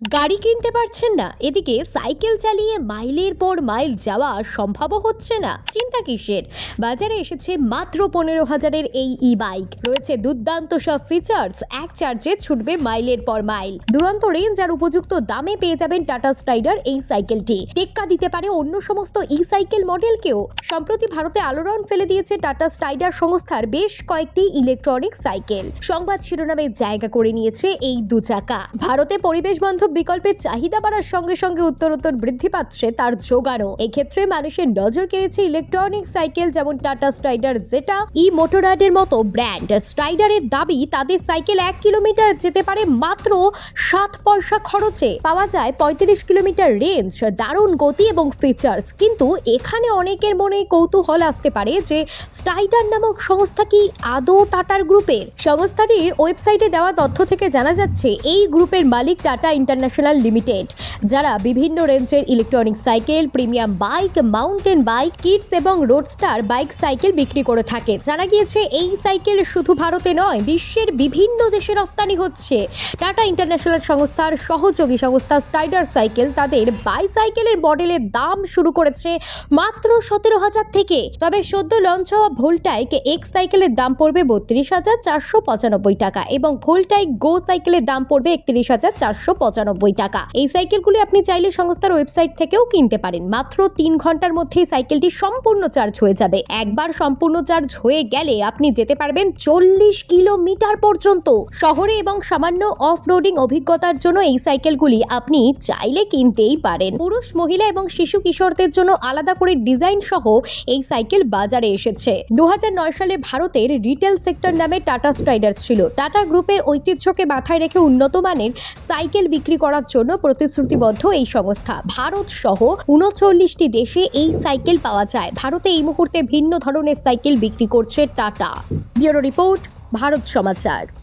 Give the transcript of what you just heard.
গাড়ি কিনতে পারছেন না। এদিকে সাইকেল চালিয়ে মাইলের পর মাইল যাওয়া সম্ভব হচ্ছে না। চিন্তা কিসের? বাজারে এসেছে মাত্র পনেরো হাজারের এই ই বাইক রয়েছে দুর্দান্ত সব ফিচার্স এক চার্জে ছুটবে মাইলের পর মাইল। দুরন্ত রেঞ্জ আর উপযুক্ত দামে পেয়ে যাবেন টাটা স্টাইডার এই সাইকেলটি। টেক্কা দিতে পারে অন্য সমস্ত ই সাইকেল মডেলকেও সম্প্রতি ভারতে আলোড়ন ফেলে দিয়েছে টাটা স্টাইডার সংস্থার বেশ কয়েকটি ইলেকট্রনিক সাইকেল সংবাদ শিরোনামে জায়গা করে নিয়েছে এই দু চাকা ভারতে পরিবেশ বান্ধব বিকল্পের চাহিদা বাড়ার সঙ্গে সঙ্গে উত্তরোত্তর বৃদ্ধি পাচ্ছে, তার যোগানও। এক্ষেত্রে মানুষের নজর কেড়েছে ইলেকট্রনিক সাইকেল যেমন টাটা স্ট্রাইডার জেটা ই মোটরাডের মতো ব্র্যান্ড স্ট্রাইডারের দাবি, তাদের সাইকেল এক কিলোমিটার যেতে পারে মাত্র সাত পয়সা খরচে। পাওয়া যায় পঁয়ত্রিশ কিলোমিটার রেঞ্জ দারুণ গতি এবং ফিচার্স কিন্তু এখানে অনেকের মনে কৌতূহল আসতে পারে যে স্টাইডার নামক সংস্থা কি আদৌ টাটার গ্রুপের সংস্থাটির ওয়েবসাইটে দেওয়া তথ্য থেকে জানা যাচ্ছে, এই গ্রুপের মালিক টাটা ইন্টারন্যাশনাল লিমিটেড, যারা বিভিন্ন রেঞ্জের electronic cycle, premium bike, mountain bike, kids এবং রোডস্টার বাইক সাইকেল বিক্রি করে থাকে। জানা গিয়েছে, এই সাইকেল শুধু ভারতে নয়, বিশ্বের বিভিন্ন দেশে রফতানি হচ্ছে। টাটা ইন্টারন্যাশনাল সংস্থার সহযোগী সংস্থা স্টাইডার সাইকেল তাদের বাইসাইকেলের মডেলের দাম শুরু করেছে মাত্র সতেরো হাজার থেকে। তবে সদ্য লঞ্চ হওয়া ভোল্টাইক এক্স সাইকেলের দাম পড়বে বত্রিশ হাজার চারশো পঁচানব্বই টাকা এবং ভোল্টাইক গো সাইকেলের দাম পড়বে একত্রিশ হাজার চারশো পঁচানব্বই টাকা। এই সাইকেলগুলি আপনি চাইলে সংস্থার ওয়েবসাইট থেকেও কিনতে পারেন। মাত্র তিন ঘণ্টার মধ্যেই সাইকেলটি সম্পূর্ণ চার্জ হয়ে যাবে। একবার সম্পূর্ণ চার্জ হয়ে গেলে আপনি যেতে পারবেন চল্লিশ কিলোমিটার পর্যন্ত। শহরে এবং সামান্য অফ রোডিং অভিজ্ঞতার জন্য এই সাইকেলগুলি আপনি চাইলে কিনতেই পারেন। পুরুষ, মহিলা এবং শিশু কিশোরদের জন্য আলাদা করে ডিজাইন সহ এই সাইকেল বাজারে এসেছে। দু হাজার নয় সালে ভারতের রিটেল সেক্টর নামে টাটা স্ট্রাইডার ছিল। টাটা গ্রুপের ঐতিহ্যকে মাথায় রেখে উন্নত মানের সাইকেল বিক্রি করার জন্য প্রতিশ্রুতিবদ্ধ এই সংস্থা। ভারত সহ উনচল্লিশটি দেশে এই সাইকেল পাওয়া যায়। ভারতে এই মুহূর্তে ভিন্ন ধরনের সাইকেল বিক্রি করছে tata. Bureau report, Bharat Samachar.